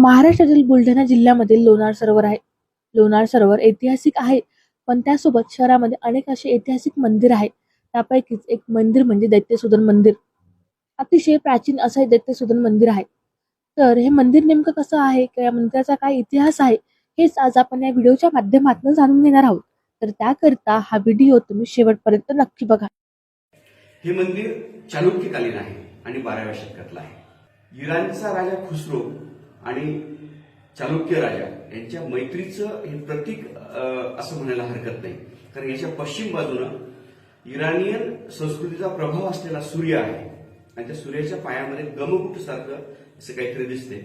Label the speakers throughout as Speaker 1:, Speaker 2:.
Speaker 1: महाराष्ट्रातील बुलढाणा जिल्ह्यामधील लोणार सरोवर आहे. लोणार सरोवर ऐतिहासिक आहे. पण त्यासोबत शहरामध्ये अनेक असे ऐतिहासिक मंदिर आहे त्यापैकीच एक मंदिर म्हणजे दैत्यसुदन मंदिर. अतिशय प्राचीन असं हे दैत्यसुदन मंदिर आहे. तर हे मंदिर नेमकं कसं आहे? किंवा या मंदिराचा काय इतिहास आहे? हेच आज आपण या व्हिडिओच्या माध्यमातून जाणून घेणार आहोत. तर त्याकरिता हा व्हिडिओ तुम्ही शेवटपर्यंत नक्की बघा.
Speaker 2: हे मंदिर चालुक्यकालीन आहे आणि बाराव्या शतकातलं आहे. इराणचा राजा खुसरो आणि चालुक्य राजा यांच्या मैत्रीचं हे प्रतीक असं म्हणायला हरकत नाही. कारण याच्या पश्चिम बाजूनं इराणियन संस्कृतीचा प्रभाव असलेला सूर्य आहे. आणि त्या सूर्याच्या पायामध्ये गमकुट सारखं असं काहीतरी दिसते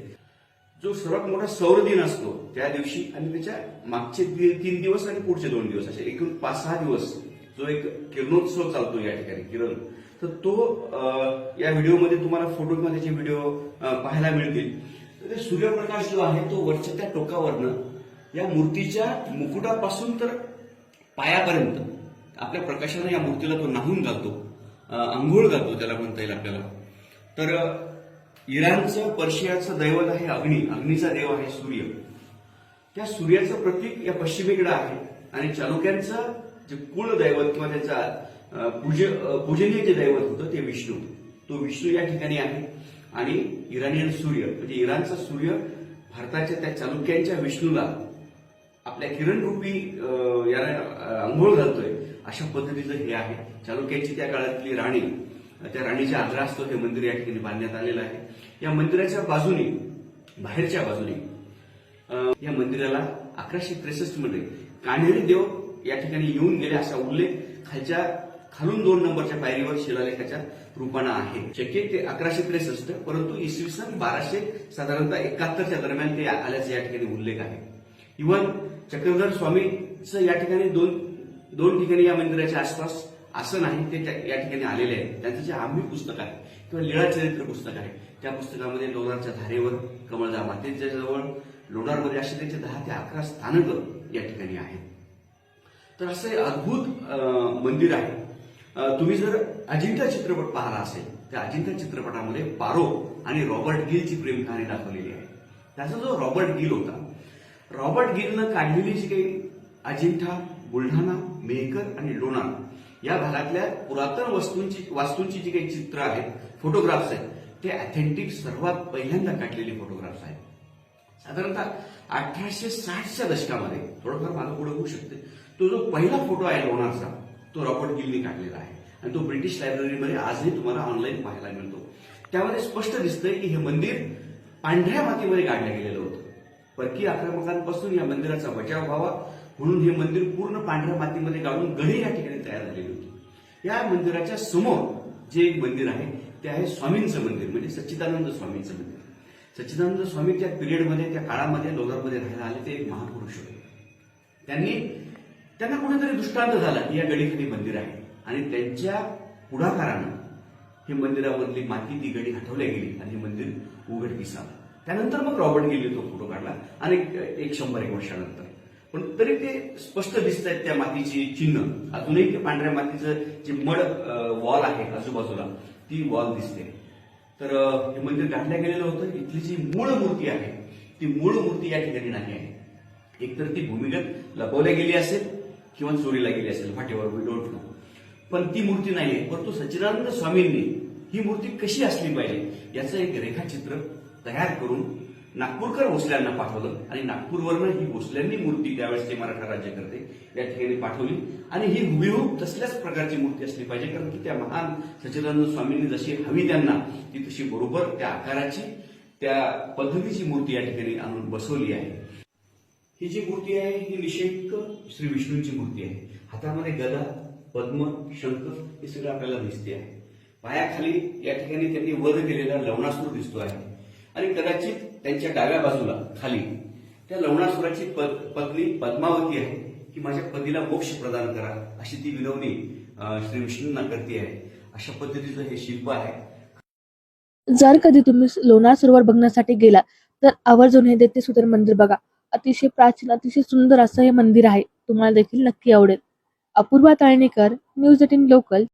Speaker 2: जो सर्वात मोठा सौर दिन असतो त्या दिवशी आणि त्याच्या मागचे तीन दिवस आणि पुढचे दोन दिवस असे एकूण पाच सहा दिवस जो एक किरणोत्सव चालतो या ठिकाणी किरण. तर तो या व्हिडिओमध्ये तुम्हाला फोटोमध्ये जे त्याचे व्हिडिओ पाहायला मिळतील तर ते सूर्यप्रकाश जो आहे तो वरच्या त्या टोकावरनं या मूर्तीच्या मुकुटापासून तर पायापर्यंत आपल्या प्रकाशानं या मूर्तीला तो नाहून घालतो आंघोळ घालतो त्याला म्हणता येईल आपल्याला. तर इराणचं पर्शियाचं दैवत आहे अग्नी. अग्नीचा देव आहे सूर्य. त्या सूर्याचं प्रतीक या पश्चिमेकडे आहे आणि चालुक्यांचं जे कुल दैवत किंवा त्याचा पूज पूजनीय जे दैवत होतं ते विष्णू. तो विष्णू या ठिकाणी आहे. आणि इराणियन सूर्य म्हणजे इराणचा सूर्य भारताच्या त्या चालुक्यांच्या विष्णूला आपल्या किरणरूपी अं, याला आंघोळ घालतोय अशा पद्धतीचं हे आहे. चालुक्यांची त्या काळातली राणी त्या राणीच्या आदरा असतो हे मंदिर या ठिकाणी बांधण्यात आलेलं आहे. या मंदिराच्या बाजूने बाहेरच्या बाजूने या मंदिराला अकराशे त्रेसष्टमध्ये कान्हेरी देव या ठिकाणी येऊन गेले असा उल्लेख खालच्या खालून दोन नंबरच्या पायरीवर शिलालेखाच्या रूपानं आहे. शक्य ते अकराशे त्रेसष्ट परंतु इसवी सन बाराशे साधारणतः एकाहत्तरच्या दरम्यान ते आल्याचा या ठिकाणी उल्लेख आहे. इव्हन चक्रधर स्वामीचं या ठिकाणी दोन दोन ठिकाणी या मंदिराच्या आसपास असं नाही ते त्या- या ठिकाणी आलेले आहे. त्यांचं जे आम्ही पुस्तक आहे किंवा लीळा चरित्र पुस्तक आहे त्या पुस्तकामध्ये लोणारच्या धारेवर कमळदा मातेच्या जवळ लोणारमध्ये असे त्यांचे दहा ते अकरा स्थानकं या ठिकाणी आहेत. तर असं हे अद्भुत मंदिर आहे. तुम्ही जर अजिंठा चित्रपट पाहला असेल त्या अजिंठा चित्रपटामध्ये पारो आणि रॉबर्ट गिलची प्रेम कहाणी दाखवलेली आहे. त्याचा जो रॉबर्ट गिल होता रॉबर्ट गिलनं काढलेली जी काही अजिंठा बुलढाणा मेहकर आणि लोणार या भागातल्या पुरातन वस्तूंची वास्तूंची जी काही चित्र आहेत फोटोग्राफ्स आहेत ते ऑथेंटिक सर्वात पहिल्यांदा काढलेले फोटोग्राफ्स आहेत. साधारणतः अठराशे साठच्या दशकामध्ये थोडंफार मागं पुढे होऊ शकते तो जो पहिला फोटो आहे लोणारचा तो रॉबर्ट गिलनी काढलेला आहे. आणि तो ब्रिटिश लायब्ररीमध्ये आजही तुम्हाला ऑनलाईन पाहायला मिळतो. त्यामध्ये स्पष्ट दिसतंय की हे मंदिर पांढऱ्या मातीमध्ये काढलं गेलेलं होतं. परकीय आक्रमकांपासून या मंदिराचा बचाव व्हावा म्हणून हे मंदिर पूर्ण पांढऱ्या मातीमध्ये काढून गडी या ठिकाणी तयार झालेली होती. या मंदिराच्या समोर जे एक मंदिर आहे ते आहे स्वामींचं मंदिर म्हणजे सच्चिदानंद स्वामींचं मंदिर. सच्चिदानंद स्वामी त्या पिरियडमध्ये त्या काळामध्ये लोधारमध्ये राहायला आले ते एक महापुरुष होते. त्यांनी त्यांना कुठेतरी दृष्टांत झाला. की या गडीखाली मंदिर आहे आणि त्यांच्या पुढाकारानं हे मंदिरामधली माती ती गडी हटवल्या गेली आणि हे मंदिर उघडकीस आलं त्यानंतर मग रॉबर्ट गेली तो फोटो काढला आणि एक- एक शंभर एक वर्षानंतर. पण तरी ते स्पष्ट दिसत आहेत त्या मातीची चिन्ह. अजूनही ते पांढऱ्या मातीचं जे मड वॉल आहे आजूबाजूला ती वॉल दिसते. तर हे मंदिर काढल्या गेलेलं होतं. इथली जी मूळ मूर्ती आहे ती मूळ मूर्ती या ठिकाणी नाही आहे. एकतर ती भूमिगत लपवल्या गेली असेल किंवा चोरीला गेली असेल वाटेवर वी डोंट नो पण ती मूर्ती नाहीये परंतु सच्चिदानंद स्वामींनी ही मूर्ती कशी असली पाहिजे याचं एक रेखाचित्र तयार करून नागपूरकर भोसल्यांना पाठवलं आणि नागपूरवरनं ही भोसल्यांनी मूर्ती त्यावेळेस ते मराठा राज्य करते या ठिकाणी पाठवली. आणि ही हुबेहूब तसल्याच प्रकारची मूर्ती असली पाहिजे कारण की त्या महान सच्चिदानंद स्वामींनी जशी हवी त्यांना ती तशी बरोबर त्या आकाराची त्या पद्धतीची मूर्ती या ठिकाणी आणून बसवली आहे. ही जी मूर्ती आहे ही निषेक श्री विष्णूंची मूर्ती आहे. हातामध्ये गदा पद्म शंख हे सगळं आपल्याला दिसते आहे. पायाखाली या ठिकाणी त्यांनी वध केलेला लवणासूर दिसतो आहे. आणि कदाचित त्यांच्या डाव्या बाजूला खाली त्या लवणासुराची पत्नी पद्मावती आहे की माझ्या पतीला मोक्ष प्रदान करा अशी ती विनवणी श्री विष्णूंना करते आहे. अशा पद्धतीचं हे शिल्प आहे.
Speaker 1: जर कधी तुम्ही लोणार सरोवर बघण्यासाठी गेला तर आवर्जून हे दैत्यसुदन मंदिर बघा. अतिशय प्राचीन अतिशय सुंदर असं हे मंदिर आहे. तुम्हाला देखील नक्की आवडेल. Apurva Talnekar news eighteen local.